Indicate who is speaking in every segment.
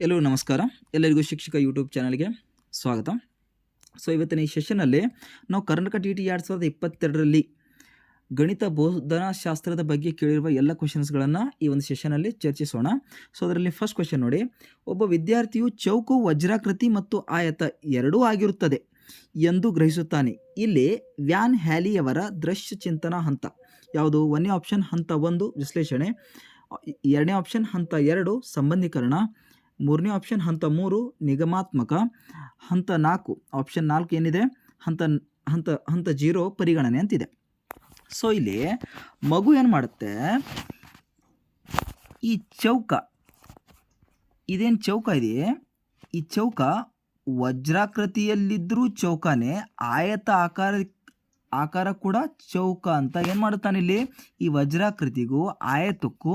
Speaker 1: ಎಲ್ಲರಿಗೂ ನಮಸ್ಕಾರ. ಎಲ್ಲರಿಗೂ ಶಿಕ್ಷಕ ಯೂಟ್ಯೂಬ್ ಚಾನಲ್ಗೆ ಸ್ವಾಗತ. ಸೊ ಇವತ್ತಿನ ಈ ಸೆಷನಲ್ಲಿ ನಾವು ಕರ್ನಾಟಕ ಟಿ ಟಿ ಎರಡು ಸಾವಿರದ ಇಪ್ಪತ್ತೆರಡರಲ್ಲಿ ಗಣಿತ ಬೋಧನಾ ಶಾಸ್ತ್ರದ ಬಗ್ಗೆ ಕೇಳಿರುವ ಎಲ್ಲ ಕ್ವಶನ್ಸ್ಗಳನ್ನು ಈ ಒಂದು ಸೆಷನಲ್ಲಿ ಚರ್ಚಿಸೋಣ. ಸೊ ಅದರಲ್ಲಿ ಫಸ್ಟ್ ಕ್ವಶನ್ ನೋಡಿ. ಒಬ್ಬ ವಿದ್ಯಾರ್ಥಿಯು ಚೌಕು, ವಜ್ರಾಕೃತಿ ಮತ್ತು ಆಯತ ಎರಡೂ ಆಗಿರುತ್ತದೆ ಎಂದು ಗ್ರಹಿಸುತ್ತಾನೆ. ಇಲ್ಲಿ ವ್ಯಾನ್ ಹ್ಯಾಲಿಯವರ ದೃಶ್ಯ ಚಿಂತನಾ ಹಂತ. ಯಾವುದು? ಒಂದನೇ ಆಪ್ಷನ್ ಹಂತ ಒಂದು, ವಿಶ್ಲೇಷಣೆ. ಎರಡನೇ ಆಪ್ಷನ್ ಹಂತ ಎರಡು, ಸಂಬಂಧೀಕರಣ. ಮೂರನೇ ಆಪ್ಷನ್ ಹಂತ ಮೂರು, ನಿಗಮಾತ್ಮಕ. ಹಂತ ನಾಲ್ಕು ಆಪ್ಷನ್ ನಾಲ್ಕು ಏನಿದೆ? ಹಂತ ಹಂತ ಹಂತ ಜೀರೋ ಪರಿಗಣನೆ ಅಂತಿದೆ. ಸೊ ಇಲ್ಲಿ ಮಗು ಏನು ಮಾಡುತ್ತೆ? ಈ ಚೌಕ, ಇದೇನು ಚೌಕ ಇದೆ? ಈ ಚೌಕ ವಜ್ರಾಕೃತಿಯಲ್ಲಿದ್ದರೂ ಚೌಕನೇ, ಆಯತ ಆಕಾರ ಆಕಾರ ಕೂಡ ಚೌಕ ಅಂತ ಏನು ಮಾಡುತ್ತಾನೆ ಇಲ್ಲಿ? ಈ ವಜ್ರಾಕೃತಿಗೂ, ಆಯತಕ್ಕೂ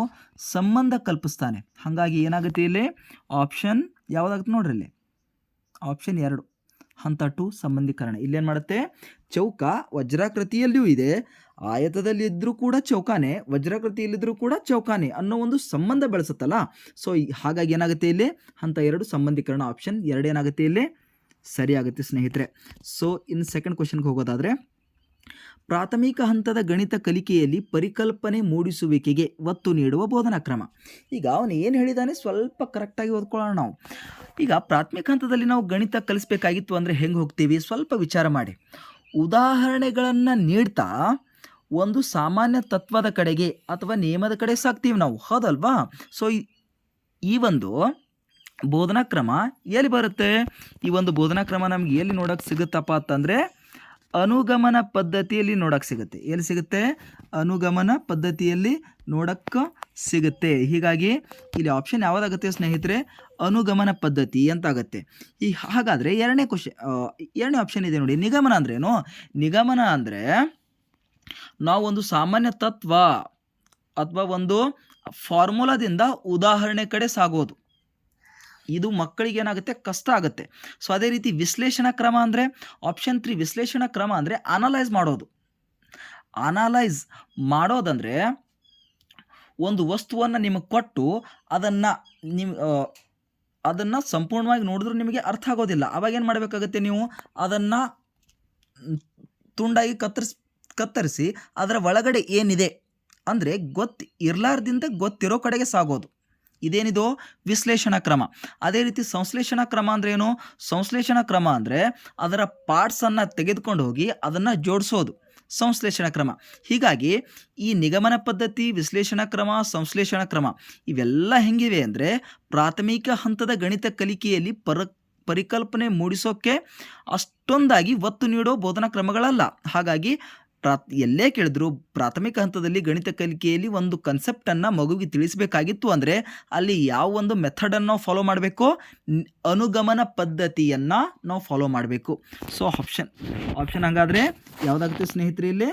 Speaker 1: ಸಂಬಂಧ ಕಲ್ಪಿಸ್ತಾನೆ. ಹಾಗಾಗಿ ಏನಾಗುತ್ತೆ ಇಲ್ಲಿ? ಆಪ್ಷನ್ ಯಾವುದಾಗುತ್ತೆ ನೋಡ್ರಿ ಇಲ್ಲಿ? ಆಪ್ಷನ್ ಎರಡು. ಹಂತ ಟು ಸಂಬಂಧೀಕರಣ. ಇಲ್ಲೇನು ಮಾಡುತ್ತೆ? ಚೌಕ ವಜ್ರಾಕೃತಿಯಲ್ಲಿಯೂ ಇದೆ. ಆಯತದಲ್ಲಿದ್ದರೂ ಕೂಡ ಚೌಕಾನೆ ವಜ್ರಾಕೃತಿಯಲ್ಲಿದ್ದರೂ ಕೂಡ ಚೌಕಾನೆ ಅನ್ನೋ ಒಂದು ಸಂಬಂಧ ಬೆಳೆಸುತ್ತಲ್ಲ? ಸೊ ಹಾಗಾಗಿ ಏನಾಗುತ್ತೆ ಇಲ್ಲಿ? ಹಂತ ಎರಡು, ಸಂಬಂಧೀಕರಣ ಆಪ್ಷನ್ ಎರಡು ಏನಾಗುತ್ತೆ ಇಲ್ಲಿ? ಸರಿಯಾಗುತ್ತೆ ಸ್ನೇಹಿತರೆ. ಸೊ ಇನ್ನು ಸೆಕೆಂಡ್ ಕ್ವಶನ್ಗೆ ಹೋಗೋದಾದರೆ ಪ್ರಾಥಮಿಕ ಹಂತದ ಗಣಿತ ಕಲಿಕೆಯಲ್ಲಿ ಪರಿಕಲ್ಪನೆ ಮೂಡಿಸುವಿಕೆಗೆ ಒತ್ತು ನೀಡುವ ಬೋಧನಾ ಕ್ರಮ. ಈಗ ಅವನು ಏನು ಹೇಳಿದಾನೆ? ಸ್ವಲ್ಪ ಕರೆಕ್ಟಾಗಿ ಓದ್ಕೊಳ್ಳೋಣ ನಾವು. ಈಗ ಪ್ರಾಥಮಿಕ ಹಂತದಲ್ಲಿ ನಾವು ಗಣಿತ ಕಲಿಸ್ಬೇಕಾಗಿತ್ತು ಅಂದರೆ ಹೆಂಗೆ ಹೋಗ್ತೀವಿ? ಸ್ವಲ್ಪ ವಿಚಾರ ಮಾಡಿ. ಉದಾಹರಣೆಗಳನ್ನು ನೀಡ್ತಾ ಒಂದು ಸಾಮಾನ್ಯ ತತ್ವದ ಕಡೆಗೆ ಅಥವಾ ನಿಯಮದ ಕಡೆ ಸಾಕ್ತೀವಿ ನಾವು. ಹೌದಲ್ವಾ? ಸೊ ಈ ಒಂದು ಬೋಧನಾ ಕ್ರಮ ಎಲ್ಲಿ ಬರುತ್ತೆ? ಈ ಒಂದು ಬೋಧನಾ ಕ್ರಮ ನಮ್ಗೆ ಎಲ್ಲಿ ನೋಡೋಕ್ಕೆ ಸಿಗುತ್ತಪ್ಪ ಅಂತಂದರೆ ಅನುಗಮನ ಪದ್ಧತಿಯಲ್ಲಿ ನೋಡಕ್ಕೆ ಸಿಗುತ್ತೆ. ಎಲ್ಲಿ ಸಿಗುತ್ತೆ? ಅನುಗಮನ ಪದ್ಧತಿಯಲ್ಲಿ ನೋಡಕ್ಕೆ ಸಿಗುತ್ತೆ. ಹೀಗಾಗಿ ಇಲ್ಲಿ ಆಪ್ಷನ್ ಯಾವುದಾಗುತ್ತೆ ಸ್ನೇಹಿತರೆ? ಅನುಗಮನ ಪದ್ಧತಿ ಅಂತ ಆಗುತ್ತೆ ಈ ಹಾಗಾದರೆ ಎರಡನೇ ಕ್ವಶನ್ ಎರಡನೇ ಆಪ್ಷನ್ ಇದೆ ನೋಡಿ. ನಿಗಮನ ಅಂದ್ರೇನು ನಿಗಮನ ಅಂದರೆ ನಾವು ಒಂದು ಸಾಮಾನ್ಯ ತತ್ವ ಅಥವಾ ಒಂದು ಫಾರ್ಮುಲಾದಿಂದ ಉದಾಹರಣೆ ಕಡೆ ಸಾಗೋದು. ಇದು ಮಕ್ಕಳಿಗೆ ಏನಾಗುತ್ತೆ? ಕಷ್ಟ ಆಗುತ್ತೆ. ಸೊ ಅದೇ ರೀತಿ ವಿಶ್ಲೇಷಣಾ ಕ್ರಮ ಅಂದರೆ ಆಪ್ಷನ್ ತ್ರೀ ವಿಶ್ಲೇಷಣಾ ಕ್ರಮ ಅಂದರೆ ಅನಲೈಸ್ ಮಾಡೋದು. ಅನಲೈಸ್ ಮಾಡೋದಂದರೆ, ಒಂದು ವಸ್ತುವನ್ನು ನಿಮಗೆ ಕೊಟ್ಟು ಅದನ್ನು ನಿಮ್ಮ ಅದನ್ನು ಸಂಪೂರ್ಣವಾಗಿ ನೋಡಿದ್ರೂ ನಿಮಗೆ ಅರ್ಥ ಆಗೋದಿಲ್ಲ. ಅವಾಗ ಏನು ಮಾಡಬೇಕಾಗುತ್ತೆ ನೀವು? ಅದನ್ನು ತುಂಡಾಗಿ ಕತ್ತರಿಸ್, ಕತ್ತರಿಸಿ, ಅದರ ಒಳಗಡೆ ಏನಿದೆ? ಅಂದರೆ ಗೊತ್ತು ಇರಲಾರ್ದಿಂದ ಗೊತ್ತಿರೋ ಕಡೆಗೆ ಸಾಗೋದು. ಇದೇನಿದು? ವಿಶ್ಲೇಷಣಾ ಕ್ರಮ. ಅದೇ ರೀತಿ ಸಂಶ್ಲೇಷಣಾ ಕ್ರಮ ಅಂದರೆ ಏನು? ಸಂಶ್ಲೇಷಣಾ ಕ್ರಮ ಅಂದರೆ ಅದರ ಪಾರ್ಟ್ಸನ್ನು ತೆಗೆದುಕೊಂಡು ಹೋಗಿ ಅದನ್ನು ಜೋಡಿಸೋದು. ಸಂಶ್ಲೇಷಣಾ ಕ್ರಮ. ಹೀಗಾಗಿ ಈ ನಿಗಮನ ಪದ್ಧತಿ, ವಿಶ್ಲೇಷಣಾ ಕ್ರಮ, ಸಂಶ್ಲೇಷಣಾ ಕ್ರಮ ಇವೆಲ್ಲ ಹೆಂಗಿವೆ ಅಂದರೆ ಪ್ರಾಥಮಿಕ ಹಂತದ ಗಣಿತ ಕಲಿಕೆಯಲ್ಲಿ ಪರ, ಪರಿಕಲ್ಪನೆ ಮೂಡಿಸೋಕ್ಕೆ ಅಷ್ಟೊಂದಾಗಿ ಒತ್ತು ನೀಡೋ ಬೋಧನಾ ಕ್ರಮಗಳಲ್ಲ. ಹಾಗಾಗಿ ಪ್ರಾ ಎಲ್ಲೇ ಕೇಳಿದ್ರು ಪ್ರಾಥಮಿಕ ಹಂತದಲ್ಲಿ ಗಣಿತ ಕಲಿಕೆಯಲ್ಲಿ ಒಂದು ಕನ್ಸೆಪ್ಟನ್ನು ಮಗುವಿಗೆ ತಿಳಿಸಬೇಕಾಗಿತ್ತು ಅಂದರೆ ಅಲ್ಲಿ ಯಾವ ಒಂದು ಮೆಥಡನ್ನು ಫಾಲೋ ಮಾಡಬೇಕು ಅನುಗಮನ ಪದ್ಧತಿಯನ್ನು ನಾವು ಫಾಲೋ ಮಾಡಬೇಕು. ಸೊ ಆಪ್ಷನ್ ಆಪ್ಷನ್ ಹಂಗಾದರೆ ಯಾವುದಾಗುತ್ತೆ ಸ್ನೇಹಿತರೆ ಇಲ್ಲಿ?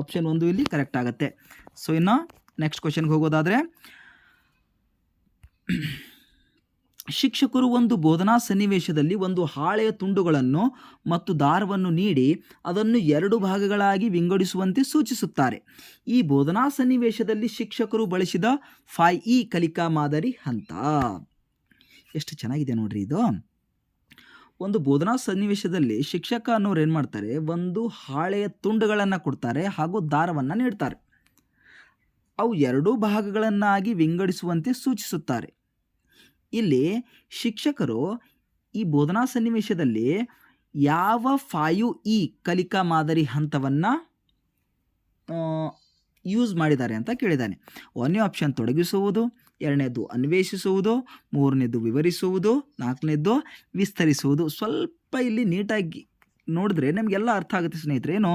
Speaker 1: ಆಪ್ಷನ್ ಒಂದು ಇಲ್ಲಿ ಕರೆಕ್ಟ್ ಆಗುತ್ತೆ. ಸೊ ಇನ್ನು ನೆಕ್ಸ್ಟ್ ಕ್ವಶನ್ಗೆ ಹೋಗೋದಾದರೆ ಶಿಕ್ಷಕರು ಒಂದು ಬೋಧನಾ ಸನ್ನಿವೇಶದಲ್ಲಿ ಒಂದು ಹಾಳೆಯ ತುಂಡುಗಳನ್ನು ಮತ್ತು ದಾರವನ್ನು ನೀಡಿ ಅದನ್ನು ಎರಡು ಭಾಗಗಳಾಗಿ ವಿಂಗಡಿಸುವಂತೆ ಸೂಚಿಸುತ್ತಾರೆ. ಈ ಬೋಧನಾ ಸನ್ನಿವೇಶದಲ್ಲಿ ಶಿಕ್ಷಕರು ಬಳಸಿದ ಫೈ ಇ ಕಲಿಕಾ ಮಾದರಿ ಹಂತ ಎಷ್ಟು ಚೆನ್ನಾಗಿದೆ ನೋಡ್ರಿ ಇದು. ಒಂದು ಬೋಧನಾ ಸನ್ನಿವೇಶದಲ್ಲಿ ಶಿಕ್ಷಕ ಅನ್ನೋರು ಏನು ಮಾಡ್ತಾರೆ? ಒಂದು ಹಾಳೆಯ ತುಂಡುಗಳನ್ನು ಕೊಡ್ತಾರೆ ಹಾಗೂ ದಾರವನ್ನು ನೀಡ್ತಾರೆ. ಅವು ಎರಡೂ ಭಾಗಗಳನ್ನಾಗಿ ವಿಂಗಡಿಸುವಂತೆ ಸೂಚಿಸುತ್ತಾರೆ. ಇಲ್ಲಿ ಶಿಕ್ಷಕರು ಈ ಬೋಧನಾ ಸನ್ನಿವೇಶದಲ್ಲಿ ಯಾವ ಫಾಯು ಇ ಕಲಿಕಾ ಮಾದರಿ ಹಂತವನ್ನು ಯೂಸ್ ಮಾಡಿದ್ದಾರೆ ಅಂತ ಕೇಳಿದ್ದಾನೆ. ಒಂದನೇ ಆಪ್ಷನ್ ತೊಡಗಿಸುವುದು, ಎರಡನೇದು ಅನ್ವೇಷಿಸುವುದು, ಮೂರನೇದು ವಿವರಿಸುವುದು, ನಾಲ್ಕನೇದು ವಿಸ್ತರಿಸುವುದು. ಸ್ವಲ್ಪ ಇಲ್ಲಿ ನೀಟಾಗಿ ನೋಡಿದ್ರೆ ನಮಗೆಲ್ಲ ಅರ್ಥ ಆಗುತ್ತೆ ಸ್ನೇಹಿತರೆ. ಏನು?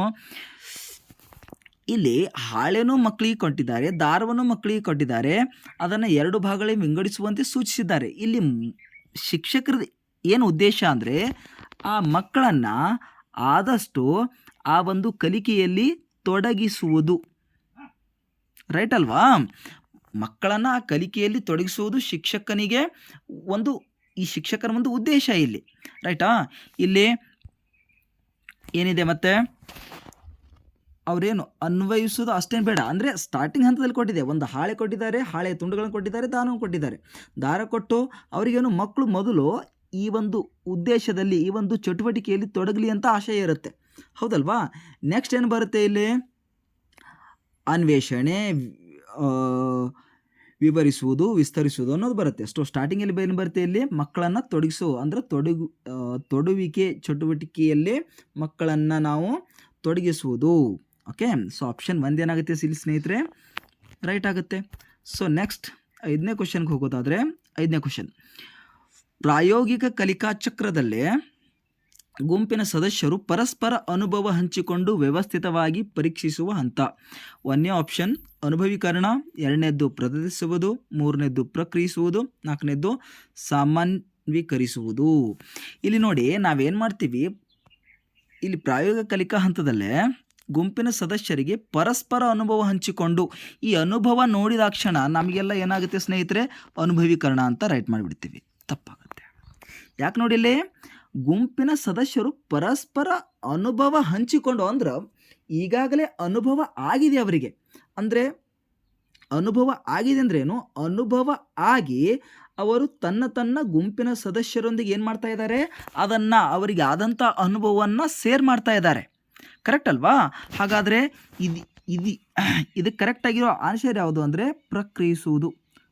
Speaker 1: ಇಲ್ಲಿ ಹಾಳೆನೂ ಮಕ್ಕಳಿಗೆ ಕೊಟ್ಟಿದ್ದಾರೆ, ದಾರವನ್ನು ಮಕ್ಕಳಿಗೆ ಕೊಟ್ಟಿದ್ದಾರೆ. ಅದನ್ನು ಎರಡು ಭಾಗಗಳಿಗೆ ವಿಂಗಡಿಸುವಂತೆ ಸೂಚಿಸಿದ್ದಾರೆ. ಇಲ್ಲಿ ಶಿಕ್ಷಕರ ಏನು ಉದ್ದೇಶ ಅಂದರೆ ಆ ಮಕ್ಕಳನ್ನು ಆದಷ್ಟು ಆ ಒಂದು ಕಲಿಕೆಯಲ್ಲಿ ತೊಡಗಿಸುವುದು. ರೈಟ್ ಅಲ್ವಾ? ಮಕ್ಕಳನ್ನು ಆ ಕಲಿಕೆಯಲ್ಲಿ ತೊಡಗಿಸುವುದು ಶಿಕ್ಷಕನಿಗೆ ಒಂದು, ಈ ಶಿಕ್ಷಕರ ಒಂದು ಉದ್ದೇಶ ಇಲ್ಲಿ. ರೈಟಾ? ಇಲ್ಲಿ ಏನಿದೆ ಮತ್ತೆ? ಅವರೇನು ಅನ್ವಯಿಸೋದು ಅಷ್ಟೇನು ಬೇಡ. ಅಂದರೆ ಸ್ಟಾರ್ಟಿಂಗ್ ಹಂತದಲ್ಲಿ ಕೊಟ್ಟಿದೆ. ಒಂದು ಹಾಳೆ ಕೊಟ್ಟಿದ್ದಾರೆ ಹಾಳೆ ತುಂಡುಗಳನ್ನು ಕೊಟ್ಟಿದ್ದಾರೆ ದಾರವನ್ನು ಕೊಟ್ಟಿದ್ದಾರೆ. ದಾರ ಕೊಟ್ಟು ಅವರಿಗೇನು ಮಕ್ಕಳು ಮೊದಲು ಈ ಒಂದು ಉದ್ದೇಶದಲ್ಲಿ, ಈ ಒಂದು ಚಟುವಟಿಕೆಯಲ್ಲಿ ತೊಡಗಲಿ ಅಂತ ಆಶಯ ಇರುತ್ತೆ. ಹೌದಲ್ವಾ? ನೆಕ್ಸ್ಟ್ ಏನು ಬರುತ್ತೆ ಇಲ್ಲಿ? ಅನ್ವೇಷಣೆ ವಿವರಿಸುವುದು, ವಿಸ್ತರಿಸುವುದು ಅನ್ನೋದು ಬರುತ್ತೆ. ಸೊ ಸ್ಟಾರ್ಟಿಂಗಲ್ಲಿ ಏನು ಬರುತ್ತೆ ಇಲ್ಲಿ? ಮಕ್ಕಳನ್ನು ತೊಡಗಿಸು, ಅಂದರೆ ತೊಡಗು ತೊಡುವಿಕೆ, ಚಟುವಟಿಕೆಯಲ್ಲಿ ಮಕ್ಕಳನ್ನು ನಾವು ತೊಡಗಿಸುವುದು. ಓಕೆ ಸೊ ಆಪ್ಷನ್ ಒಂದೇನಾಗುತ್ತೆ ಇಲ್ಲಿ ಸ್ನೇಹಿತರೆ? ರೈಟ್ ಆಗುತ್ತೆ. ಸೊ ನೆಕ್ಸ್ಟ್ ಐದನೇ ಕ್ವಶನ್ಗೆ ಹೋಗೋದಾದರೆ, ಐದನೇ ಕ್ವಶನ್ ಪ್ರಾಯೋಗಿಕ ಕಲಿಕಾ ಚಕ್ರದಲ್ಲೇ ಗುಂಪಿನ ಸದಸ್ಯರು ಪರಸ್ಪರ ಅನುಭವ ಹಂಚಿಕೊಂಡು ವ್ಯವಸ್ಥಿತವಾಗಿ ಪರೀಕ್ಷಿಸುವ ಹಂತ. ಒಂದನೇ ಆಪ್ಷನ್ ಅನುಭವೀಕರಣ. ಎರಡನೇದ್ದು ಪ್ರದರ್ಶಿಸುವುದು. ಮೂರನೇದ್ದು ಪ್ರಕ್ರಿಯಿಸುವುದು. ನಾಲ್ಕನೇದ್ದು ಸಾಮಾನ್ಯೀಕರಿಸುವುದು ಇಲ್ಲಿ ನೋಡಿ, ನಾವೇನು ಮಾಡ್ತೀವಿ? ಇಲ್ಲಿ ಪ್ರಾಯೋಗಿಕ ಕಲಿಕಾ ಹಂತದಲ್ಲೇ ಗುಂಪಿನ ಸದಸ್ಯರಿಗೆ ಪರಸ್ಪರ ಅನುಭವ ಹಂಚಿಕೊಂಡು ಈ ಅನುಭವ ನೋಡಿದಾಕ್ಷಣ ನಮಗೆಲ್ಲ ಏನಾಗುತ್ತೆ ಸ್ನೇಹಿತರೆ? ಅನುಭವೀಕರಣ ಅಂತ ರೈಟ್ ಮಾಡಿಬಿಡ್ತೀವಿ. ತಪ್ಪಾಗುತ್ತೆ. ಯಾಕೆ ನೋಡಿಲ್ಲಿ ಗುಂಪಿನ ಸದಸ್ಯರು ಪರಸ್ಪರ ಅನುಭವ ಹಂಚಿಕೊಂಡು ಅಂದ್ರೆ ಈಗಾಗಲೇ ಅನುಭವ ಆಗಿದೆ ಅವರಿಗೆ. ಅಂದರೆ ಅನುಭವ ಆಗಿದೆ ಅಂದ್ರೇನು ಅನುಭವ ಆಗಿ ಅವರು ತನ್ನ ತನ್ನ ಗುಂಪಿನ ಸದಸ್ಯರೊಂದಿಗೆ ಏನು ಮಾಡ್ತಾ ಇದ್ದಾರೆ? ಅದನ್ನು ಅವರಿಗೆ ಆದಂಥ ಅನುಭವವನ್ನು ಸೇರ್ ಮಾಡ್ತಾ ಇದ್ದಾರೆ. ಕರೆಕ್ಟ್ ಅಲ್ವಾ? ಹಾಗಾದರೆ ಇದು ಇದು ಇದು ಕರೆಕ್ಟಾಗಿರೋ ಆನ್ಸರ್ ಯಾವುದು ಅಂದರೆ ಪ್ರಕ್ರಿಯಿಸುವುದು.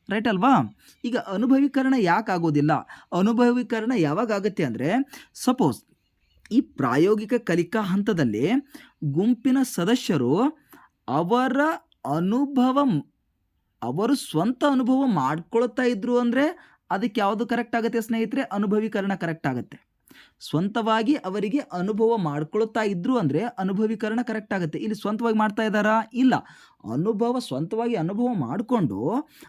Speaker 1: ರೈಟ್ ಅಲ್ವಾ? ಈಗ ಅನುಭವೀಕರಣ ಯಾಕೆ ಆಗೋದಿಲ್ಲ? ಅನುಭವೀಕರಣ ಯಾವಾಗ ಆಗುತ್ತೆ ಅಂದರೆ ಸಪೋಸ್ ಈ ಪ್ರಾಯೋಗಿಕ ಕಲಿಕಾ ಹಂತದಲ್ಲಿ ಗುಂಪಿನ ಸದಸ್ಯರು ಅವರ ಅನುಭವ, ಅವರು ಸ್ವಂತ ಅನುಭವ ಮಾಡ್ಕೊಳ್ತಾ ಇದ್ರು ಅಂದರೆ ಅದಕ್ಕೆ ಯಾವುದು ಕರೆಕ್ಟ್ ಆಗುತ್ತೆ ಸ್ನೇಹಿತರೆ? ಅನುಭವೀಕರಣ ಕರೆಕ್ಟ್ ಆಗುತ್ತೆ. ಸ್ವಂತವಾಗಿ ಅವರಿಗೆ ಅನುಭವ ಮಾಡ್ಕೊಳ್ತಾ ಇದ್ರು ಅಂದರೆ ಅನುಭವೀಕರಣ ಕರೆಕ್ಟ್ ಆಗುತ್ತೆ. ಇಲ್ಲಿ ಸ್ವಂತವಾಗಿ ಮಾಡ್ತಾ ಇದ್ದಾರಾ? ಇಲ್ಲ. ಅನುಭವ ಸ್ವಂತವಾಗಿ ಅನುಭವ ಮಾಡಿಕೊಂಡು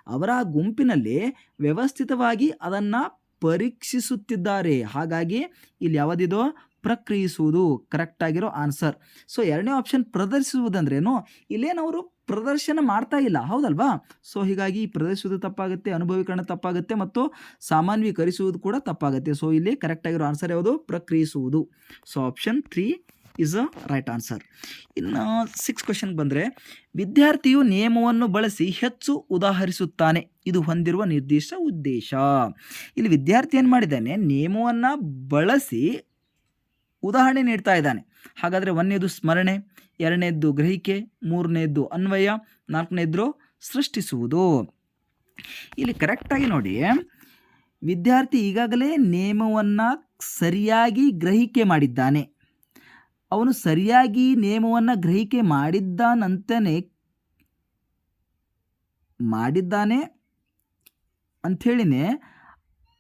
Speaker 1: ಅವರ ಗುಂಪಿನಲ್ಲಿ ವ್ಯವಸ್ಥಿತವಾಗಿ ಅದನ್ನು ಪರೀಕ್ಷಿಸುತ್ತಿದ್ದಾರೆ. ಹಾಗಾಗಿ ಇಲ್ಲಿ ಯಾವುದಿದು? ಪ್ರಕ್ರಿಯಿಸುವುದು ಕರೆಕ್ಟ್ ಆಗಿರೋ ಆನ್ಸರ್ ಸೊ ಎರಡನೇ ಆಪ್ಷನ್ ಪ್ರದರ್ಶಿಸುವುದಂದ್ರೇನು? ಇಲ್ಲೇನವರು ಪ್ರದರ್ಶನ ಮಾಡ್ತಾ ಇಲ್ಲ. ಹೌದಲ್ವಾ? ಸೊ ಹೀಗಾಗಿ ಪ್ರದರ್ಶಿಸುವುದು ತಪ್ಪಾಗುತ್ತೆ, ಅನುಭವೀಕರಣ ತಪ್ಪಾಗುತ್ತೆ ಮತ್ತು ಸಾಮಾನ್ಯೀಕರಿಸುವುದು ಕೂಡ ತಪ್ಪಾಗುತ್ತೆ. ಸೊ ಇಲ್ಲಿ ಕರೆಕ್ಟ್ ಆಗಿರೋ ಆನ್ಸರ್ ಯಾವುದು? ಪ್ರಕ್ರಿಯಿಸುವುದು. So option three is a right answer ಇನ್ನು ಸಿಕ್ಸ್ ಕ್ವಶನ್ಗೆ ಬಂದರೆ, ವಿದ್ಯಾರ್ಥಿಯು ನಿಯಮವನ್ನು ಬಳಸಿ ಹೆಚ್ಚು ಉದಾಹರಿಸುತ್ತಾನೆ. ಇದು ಹೊಂದಿರುವ ನಿರ್ದಿಷ್ಟ ಉದ್ದೇಶ. ಇಲ್ಲಿ ವಿದ್ಯಾರ್ಥಿ ಏನು ಮಾಡಿದ್ದಾನೆ? ನಿಯಮವನ್ನು ಬಳಸಿ ಉದಾಹರಣೆ ನೀಡ್ತಾ ಇದ್ದಾನೆ. ಹಾಗಾದರೆ ಒಂದನೇದು ಸ್ಮರಣೆ ಎರಡನೇದ್ದು ಗ್ರಹಿಕೆ ಮೂರನೇದ್ದು ಅನ್ವಯ ನಾಲ್ಕನೇದ್ದು ಸೃಷ್ಟಿಸುವುದು. ಇಲ್ಲಿ ಕರೆಕ್ಟಾಗಿ ನೋಡಿ, ವಿದ್ಯಾರ್ಥಿ ಈಗಾಗಲೇ ನಿಯಮವನ್ನು ಸರಿಯಾಗಿ ಗ್ರಹಿಕೆ ಮಾಡಿದ್ದಾನೆ. ಅವನು ಸರಿಯಾಗಿ ನಿಯಮವನ್ನು ಗ್ರಹಿಕೆ ಮಾಡಿದ್ದಾನಂತನೇ ಮಾಡಿದ್ದಾನೆ ಅಂಥೇಳಿನೇ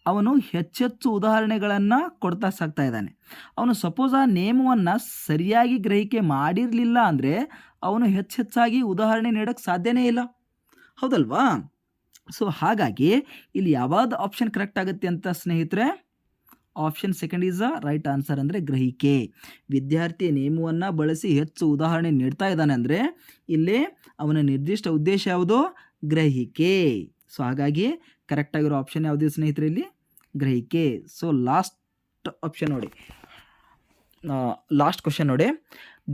Speaker 1: ಅವನು ಹೆಚ್ಚೆಚ್ಚು ಉದಾಹರಣೆಗಳನ್ನು ಕೊಡ್ತಾ ಸಾಕ್ತಾ ಇದ್ದಾನೆ. ಅವನು ಸಪೋಸ್ ಆ ನೇಮವನ್ನು ಸರಿಯಾಗಿ ಗ್ರಹಿಕೆ ಮಾಡಿರಲಿಲ್ಲ ಅಂದರೆ ಅವನು ಹೆಚ್ಚೆಚ್ಚಾಗಿ ಉದಾಹರಣೆ ನೀಡೋಕ್ಕೆ ಸಾಧ್ಯನೇ ಇಲ್ಲ. ಹೌದಲ್ವಾ? ಸೊ ಹಾಗಾಗಿ ಇಲ್ಲಿ ಯಾವ್ದು ಆಪ್ಷನ್ ಕರೆಕ್ಟ್ ಆಗುತ್ತೆ ಅಂತ ಸ್ನೇಹಿತರೆ? Option second is a right answer ಅಂದರೆ ಗ್ರಹಿಕೆ. ವಿದ್ಯಾರ್ಥಿ ನೇಮವನ್ನು ಬಳಸಿ ಹೆಚ್ಚು ಉದಾಹರಣೆ ನೀಡ್ತಾ ಇದ್ದಾನೆ ಅಂದರೆ ಇಲ್ಲಿ ಅವನ ನಿರ್ದಿಷ್ಟ ಉದ್ದೇಶ ಯಾವುದು? ಗ್ರಹಿಕೆ. ಸೊ ಹಾಗಾಗಿ ಕರೆಕ್ಟಾಗಿರೋ ಆಪ್ಷನ್ ಯಾವುದು ಸ್ನೇಹಿತರೆ ಇಲ್ಲಿ? ಗ್ರಹಿಕೆ. ಸೊ ಲಾಸ್ಟ್ ಆಪ್ಷನ್ ನೋಡಿ. ಲಾಸ್ಟ್ ಕ್ವಶನ್ ನೋಡಿ.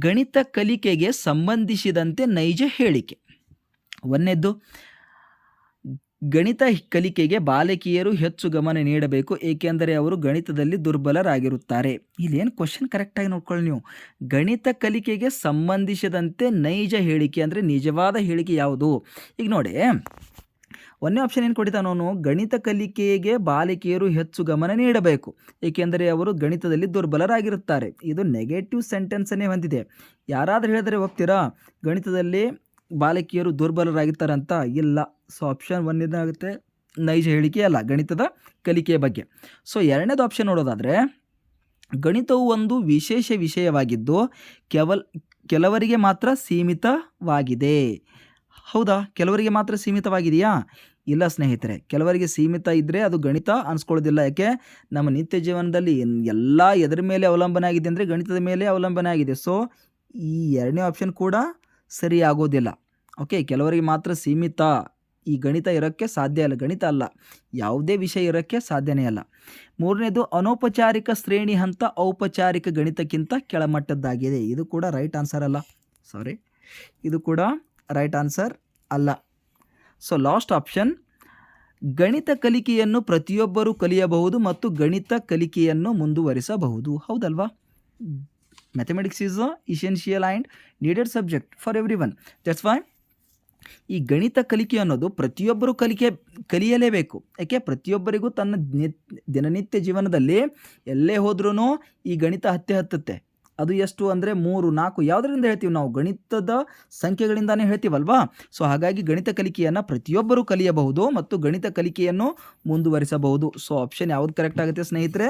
Speaker 1: ಗಣಿತ ಕಲಿಕೆಗೆ ಸಂಬಂಧಿಸಿದಂತೆ ನೈಜ ಹೇಳಿಕೆ. ಒಂದನೇದ್ದು, ಗಣಿತ ಕಲಿಕೆಗೆ ಬಾಲಕಿಯರು ಹೆಚ್ಚು ಗಮನ ನೀಡಬೇಕು, ಏಕೆಂದರೆ ಅವರು ಗಣಿತದಲ್ಲಿ ದುರ್ಬಲರಾಗಿರುತ್ತಾರೆ. ಇಲ್ಲೇನು ಕ್ವಶನ್ ಕರೆಕ್ಟಾಗಿ ನೋಡ್ಕೊಳ್ಳಿ ನೀವು. ಗಣಿತ ಕಲಿಕೆಗೆ ಸಂಬಂಧಿಸಿದಂತೆ ನೈಜ ಹೇಳಿಕೆ ಅಂದರೆ ನಿಜವಾದ ಹೇಳಿಕೆ ಯಾವುದು? ಈಗ ನೋಡಿ. ಒಂದನೇ ಆಪ್ಷನ್ ಏನು ಕೊಟ್ಟಿದ್ದಾನವನು ಗಣಿತ ಕಲಿಕೆಗೆ ಬಾಲಕಿಯರು ಹೆಚ್ಚು ಗಮನ ನೀಡಬೇಕು. ಏಕೆಂದರೆ ಅವರು ಗಣಿತದಲ್ಲಿ ದುರ್ಬಲರಾಗಿರುತ್ತಾರೆ. ಇದು ನೆಗೆಟಿವ್ ಸೆಂಟೆನ್ಸನ್ನೇ ಹೊಂದಿದೆ. ಯಾರಾದರೂ ಹೇಳಿದರೆ ಹೋಗ್ತೀರಾ, ಗಣಿತದಲ್ಲಿ ಬಾಲಕಿಯರು ದುರ್ಬಲರಾಗಿರ್ತಾರೆ ಅಂತ ಇಲ್ಲ ಸೊ ಆಪ್ಷನ್ ಒನ್ ಇದಾಗುತ್ತೆ ನೈಜ ಹೇಳಿಕೆ ಅಲ್ಲ, ಗಣಿತದ ಕಲಿಕೆಯ ಬಗ್ಗೆ. ಸೊ ಎರಡನೇದು ಆಪ್ಷನ್ ನೋಡೋದಾದರೆ, ಗಣಿತವು ಒಂದು ವಿಶೇಷ ವಿಷಯವಾಗಿದ್ದು ಕೆವಲ್, ಕೆಲವರಿಗೆ ಮಾತ್ರ ಸೀಮಿತವಾಗಿದೆ. ಹೌದಾ? ಕೆಲವರಿಗೆ ಮಾತ್ರ ಸೀಮಿತವಾಗಿದೆಯಾ? ಇಲ್ಲ ಸ್ನೇಹಿತರೆ, ಕೆಲವರಿಗೆ ಸೀಮಿತ ಇದ್ದರೆ ಅದು ಗಣಿತ ಅನಿಸ್ಕೊಳ್ಳೋದಿಲ್ಲ. ಯಾಕೆ? ನಮ್ಮ ನಿತ್ಯ ಜೀವನದಲ್ಲಿ ಎಲ್ಲ ಎದರ ಮೇಲೆ ಅವಲಂಬನೆ ಆಗಿದೆ ಅಂದರೆ ಗಣಿತದ ಮೇಲೆ ಅವಲಂಬನೆ ಆಗಿದೆ. ಸೊ ಈ ಎರಡನೇ ಆಪ್ಷನ್ ಕೂಡ ಸರಿ ಆಗೋದಿಲ್ಲ. ಓಕೆ ಕೆಲವರಿಗೆ ಮಾತ್ರ ಸೀಮಿತ ಈ ಗಣಿತ ಇರೋಕ್ಕೆ ಸಾಧ್ಯ ಇಲ್ಲ. ಗಣಿತ ಅಲ್ಲ, ಯಾವುದೇ ವಿಷಯ ಇರೋಕ್ಕೆ ಸಾಧ್ಯನೇ ಅಲ್ಲ ಮೂರನೇದು, ಅನೌಪಚಾರಿಕ ಶ್ರೇಣಿ ಹಂತ ಔಪಚಾರಿಕ ಗಣಿತಕ್ಕಿಂತ ಕೆಳಮಟ್ಟದ್ದಾಗಿದೆ. ಇದು ಕೂಡ ರೈಟ್ ಆನ್ಸರ್ ಅಲ್ಲ. ಸಾರಿ ಇದು ಕೂಡ ರೈಟ್ ಆನ್ಸರ್ ಅಲ್ಲ. ಸೊ ಲಾಸ್ಟ್ ಆಪ್ಷನ್ ಗಣಿತ ಕಲಿಕೆಯನ್ನು ಪ್ರತಿಯೊಬ್ಬರೂ ಕಲಿಯಬಹುದು ಮತ್ತು ಗಣಿತ ಕಲಿಕೆಯನ್ನು ಮುಂದುವರಿಸಬಹುದು. ಹೌದಲ್ವಾ? Mathematics is a essential and needed subject for everyone that's why ಈ ಗಣಿತ ಕಲಿಕೆ ಅನ್ನೋದು ಪ್ರತಿಯೊಬ್ಬರು ಕಲಿಕೆ, ಕಲಿಯಲೇಬೇಕು. ಯಾಕೆ? ಪ್ರತಿಯೊಬ್ಬರಿಗೂ ತನ್ನ ದಿನನಿತ್ಯ ಜೀವನದಲ್ಲಿ ಎಲ್ಲೇ ಹೋದ್ರೂ ಈ ಗಣಿತ ಹತ್ತೆ ಹತ್ತುತ್ತೆ. ಅದು ಎಷ್ಟು ಅಂದರೆ ಮೂರು, ನಾಲ್ಕು, ಯಾವುದರಿಂದ ಹೇಳ್ತೀವಿ ನಾವು? ಗಣಿತದ ಸಂಖ್ಯೆಗಳಿಂದಾನೇ ಹೇಳ್ತೀವಲ್ವಾ? ಸೊ ಹಾಗಾಗಿ ಗಣಿತ ಕಲಿಕೆಯನ್ನು ಪ್ರತಿಯೊಬ್ಬರೂ ಕಲಿಯಬಹುದು ಮತ್ತು ಗಣಿತ ಕಲಿಕೆಯನ್ನು ಮುಂದುವರಿಸಬಹುದು. ಸೊ ಆಪ್ಷನ್ ಯಾವುದು ಕರೆಕ್ಟ್ ಆಗುತ್ತೆ ಸ್ನೇಹಿತರೆ?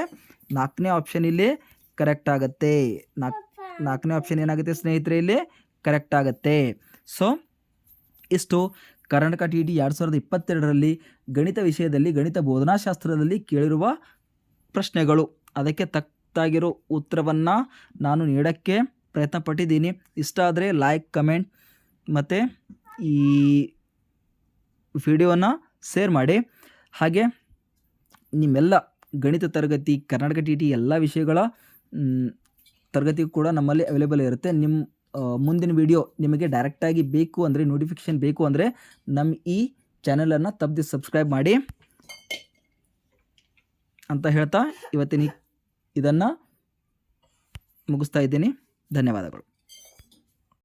Speaker 1: ನಾಲ್ಕನೇ ಆಪ್ಷನ್ ಇಲ್ಲಿ ಕರೆಕ್ಟ್ ಆಗುತ್ತೆ. ನಾಲ್ಕು ನಾಲ್ಕನೇ ಆಪ್ಷನ್ ಏನಾಗುತ್ತೆ ಸ್ನೇಹಿತರೆ ಇಲ್ಲಿ? ಕರೆಕ್ಟ್ ಆಗುತ್ತೆ. ಸೊ ಇಷ್ಟು. ಕರ್ನಾಟಕ ಟಿ ಟಿ ಎರಡು ಸಾವಿರದ ಇಪ್ಪತ್ತೆರಡರಲ್ಲಿ ಗಣಿತ ವಿಷಯದಲ್ಲಿ, ಗಣಿತ ಬೋಧನಾಶಾಸ್ತ್ರದಲ್ಲಿ ಕೇಳಿರುವ ಪ್ರಶ್ನೆಗಳು. ಅದಕ್ಕೆ ತಕ್ಕಾಗಿರೋ ಉತ್ತರವನ್ನು ನಾನು ನೀಡೋಕ್ಕೆ ಪ್ರಯತ್ನ ಪಟ್ಟಿದ್ದೀನಿ ಇಷ್ಟ ಆದರೆ ಲೈಕ್ ಕಮೆಂಟ್ ಮತ್ತು ಈ ವಿಡಿಯೋನ ಶೇರ್ ಮಾಡಿ. ಹಾಗೆ ನಿಮ್ಮೆಲ್ಲ ಗಣಿತ, ತರಗತಿ, ಕರ್ನಾಟಕ ಟಿ ಟಿ ಎಲ್ಲ ವಿಷಯಗಳ ತರಗತಿ ಕೂಡ ನಮ್ಮಲ್ಲಿ ಅವೈಲೇಬಲ್ ಇರುತ್ತೆ. ನಿಮ್ಮ ಮುಂದಿನ ವಿಡಿಯೋ ನಿಮಗೆ ಡೈರೆಕ್ಟಾಗಿ ಬೇಕು ಅಂದರೆ ನೋಟಿಫಿಕೇಷನ್ ಬೇಕು ಅಂದರೆ ನಮ್ಮ ಈ ಚಾನಲನ್ನು ತಪ್ಪದೆ ಸಬ್ಸ್ಕ್ರೈಬ್ ಮಾಡಿ ಅಂತ ಹೇಳ್ತಾ ಇವತ್ತಿನ ಇದನ್ನು ಮುಗಿಸ್ತಾ ಇದ್ದೀನಿ. ಧನ್ಯವಾದಗಳು.